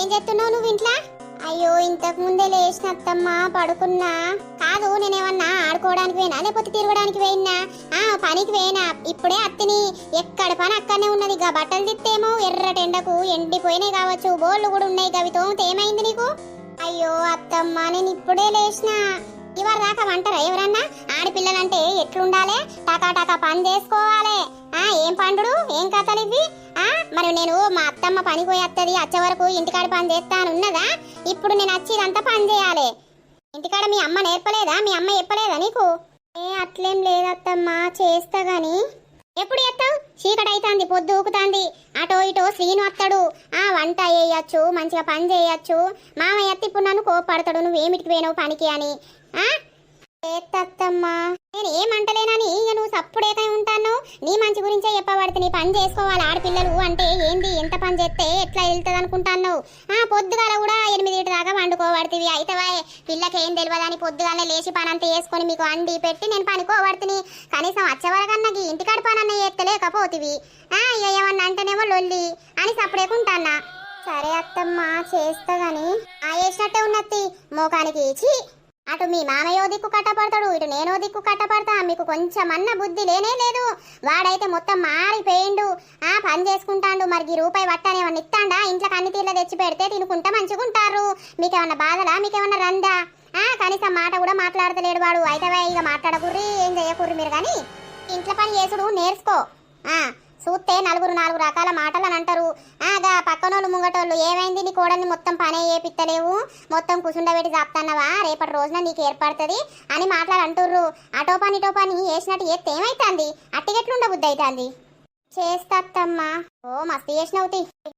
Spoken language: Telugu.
ఏం చేస్తున్నావు నువ్వు ఇంట్లో? అయ్యో ఇంతకు ముందే లేచిన అత్తమ్మ పడుకున్నా. కాదు నేనేమన్నా ఆడుకోవడానికి పోయినా లేకపోతే తిరగడానికి పోయినా? ఆ పనికి పోయినా. ఇప్పుడే అత్తిని ఎక్కడ పని అక్కడనే ఉన్నది. గా బట్టలు తిత్తేమో ఎర్రటెండకు ఎండిపోయినాయి కావచ్చు. బోళ్ళు కూడా ఉన్నాయి గవి తోమితే ఏమైంది నీకు? అయ్యో అత్తమ్మ నేను ఇప్పుడే లేచిన. ఇవాళ దాకా వంటరా ఎవరన్నా? ఆడపిల్లలంటే ఎట్లుండాలి? టకా టకా పని చేసుకోవాలి. ఆ ఏం పండుడు? ఏం కథలు ఇవి? మరి నేను మా అత్తమ్మ పని పోయి వస్తుంది వచ్చే వరకు ఇంటికాడ పని చేస్తాను ఉన్నదా? ఇప్పుడు నేను వచ్చి ఇదంతా పని చేయాలి. ఇంటికాడ మీ అమ్మ నేర్పలేదా? మీ అమ్మ చెప్పలేదా నీకు? ఏ అట్లేం లేదత్తమ్మ చేస్తా గాని. ఎప్పుడు చేస్తావు? చీకటి అవుతుంది పొద్దు ఊకుతుంది అటో ఇటో శ్రీను వస్తాడు ఆ వంట చేయొచ్చు మంచిగా పని చేయొచ్చు. మామయ్య అత్త ఇప్పుడు నన్ను కోపడతాడు నువ్వేమిటికి పోయినావు పనికి అని. ఆ నేను ఏమంటలేనని ఇక నువ్వు సప్పుడేకై ఉంటాను నీ మంచి గురించే చెప్పబడితే నీ పని చేసుకోవాలి ఆడపిల్లలు అంటే ఏంది? ఎంత పని చేస్తే ఎట్లా వెళ్తుంది అనుకుంటాను ఆ పొద్దుగాల కూడా ఎనిమిది దాకా వండుకోబడుతుంది అయితే పిల్లకేం ఏం తెలియదని పొద్దుగానే లేచి పని అంతా వేసుకొని మీకు అండి పెట్టి నేను పనుకోబడుతుంది కనీసం వచ్చేవరకన్నా ఇంటికాడ పని అన్న చేస్తలేకపోతివి. ఆ ఇక ఏమన్నా అంటేనేమో లొల్లి అని సప్పుడేకుంటానా సరే అత్తమ్మ చేస్తా కానీ ఆ వేసినట్టే ఉన్నత్తి మోకానికి ఇచ్చి అటు మీ మామయ్యో దిక్కు కట్టపడతాడు ఇటు నేనో దిక్కు కట్టపడతా. మీకు కొంచెం అన్న బుద్ధి లేనే లేదు. వాడైతే మొత్తం మారిపోయిండు. ఆ పని చేసుకుంటాండు. మరి ఈ రూపాయి వట్టనేమన్నా ఇస్తాండా? ఇంట్లో అన్ని తీర్ల తెచ్చి పెడితే తినుకుంటా మంచిగుంటారు. మీకేమన్నా బాధలా? మీకేమన్నా రందా? ఆ కనీసం మాట కూడా మాట్లాడతలేడు వాడు. అయితే ఇక మాట్లాడకుర్రి ఏం చేయకుర్రి మీరు కానీ ఇంట్లో పని చేసుడు నేర్చుకో. ఆ చూస్తే నలుగురు నాలుగు రకాల మాటలు అని అంటారు. ఆగా పక్కనోళ్ళు ముంగటోళ్ళు ఏమైంది? నీ కోడల్ని మొత్తం పనే చేపిత్తలేవు? మొత్తం కుసుండబెట్టి చాపుతాన్నవా రేపటి రోజున నీకు ఏర్పడుతుంది అని మాట్లాడంటుర్రు. అటో పని ఇటో పని చేసినట్టు చేస్తే ఏమైతుంది? అట్టిగెట్లుండ బుద్ధి అవుతుంది చేస్తాత్తమ్మా. ఓ మస్తు చేసినవుతి